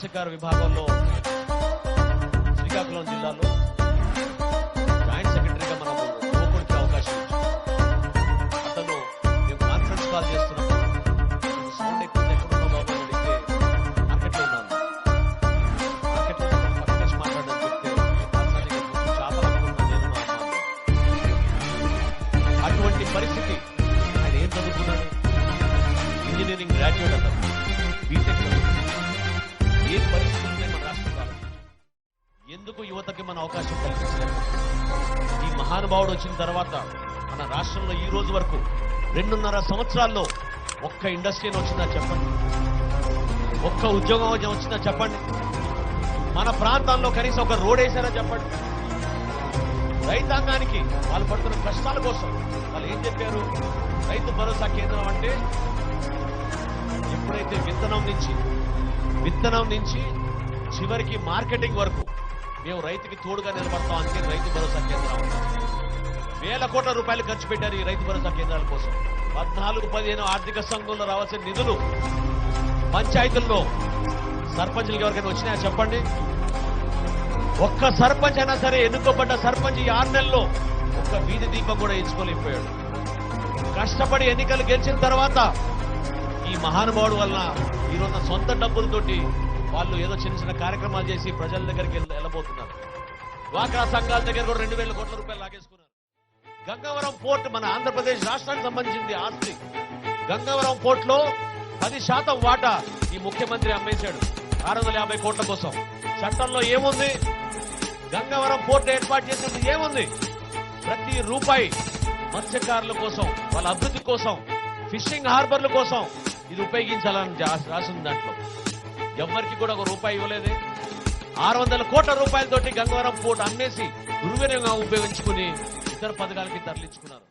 మత్స్యకార విభాగంలో శ్రీకాకుళం జిల్లాలో జాయింట్ సెక్రటరీగా మనం యువకుడికి అవకాశం అతను మేము కాన్ఫరెన్స్ కాల్ చేస్తున్నాం సౌండ్ ఎక్కువ బాబు అని అడిగితే మార్కెట్లో ఉన్నాను మార్కెట్లో పక్కన చెప్తే చేపలు నేను అటువంటి పరిస్థితి ఆయన ఏం చదువుకున్నాడు? ఇంజనీరింగ్ గ్రాడ్యుయేట్ అతను. బీటెక్ ఏ పరిస్థితులు మన రాష్ట్రంలో ఎందుకు యువతకి మన అవకాశం కల్పించలేదు? ఈ మహానుభావుడు వచ్చిన తర్వాత మన రాష్ట్రంలో ఈ రోజు వరకు రెండున్నర సంవత్సరాల్లో ఒక్క ఇండస్ట్రీ వచ్చిందా చెప్పండి? ఒక్క ఉద్యోగం వచ్చిందా చెప్పండి? మన ప్రాంతాల్లో కనీసం ఒక రోడ్ వేసారా చెప్పండి? రైతాంగానికి వాళ్ళు పడుతున్న కష్టాల కోసం వాళ్ళు ఏం చెప్పారు? రైతు భరోసా కేంద్రం అంటే ఎప్పుడైతే విత్తనం నుంచి విత్తనం నుంచి చివరికి మార్కెటింగ్ వరకు మేము రైతుకి తోడుగా నిలబడతాం అందుకే రైతు భరోసా కేంద్రం వేల కోట్ల రూపాయలు ఖర్చు పెట్టారు ఈ రైతు భరోసా కేంద్రాల కోసం. పద్నాలుగు పదిహేను ఆర్థిక సంఘంలో రావాల్సిన నిధులు పంచాయతీల్లో సర్పంచులకి ఎవరికైనా వచ్చినాయా చెప్పండి. ఒక్క సర్పంచ్ అయినా సరే ఎన్నుకోబడ్డ సర్పంచ్ ఈ ఆరు నెలల్లో ఒక్క వీధి దీపం కూడా ఎంచుకోలేకపోయాడు. కష్టపడి ఎన్నికలు గెలిచిన తర్వాత ఈ మహానుభావుడు వలన ఈరోజు సొంత డబ్బులతోటి వాళ్ళు ఏదో చిన్న చిన్న కార్యక్రమాలు చేసి ప్రజల దగ్గరికి వెళ్ళబోతున్నారు. వాకా సంఘాల దగ్గర కూడా రెండు వేల కోట్ల రూపాయలు లాగేసుకున్నారు. గంగవరం పోర్ట్ మన ఆంధ్రప్రదేశ్ రాష్ట్రానికి సంబంధించింది ఆస్తి. గంగవరం పోర్ట్లో పది శాతం వాటా ఈ ముఖ్యమంత్రి అమ్మేశాడు. ఆరు వందల యాభై కోట్ల కోసం. చట్టంలో ఏముంది? గంగవరం పోర్ట్ ఏర్పాటు చేసింది ఏముంది? ప్రతి రూపాయి మత్స్యకారుల కోసం వాళ్ళ అభివృద్ధి కోసం ఫిషింగ్ హార్బర్ల కోసం ఇది ఉపయోగించాలని రాసింది దాంట్లో. ఎవ్వరికి కూడా ఒక రూపాయి ఇవ్వలేదే. ఆరు వందల కోట్ల రూపాయలతోటి గంగవరం పోర్ట్ అమ్మేసి దుర్వినియోగంగా ఉపయోగించుకుని ఇతర పథకాలకి తరలించుకున్నారు.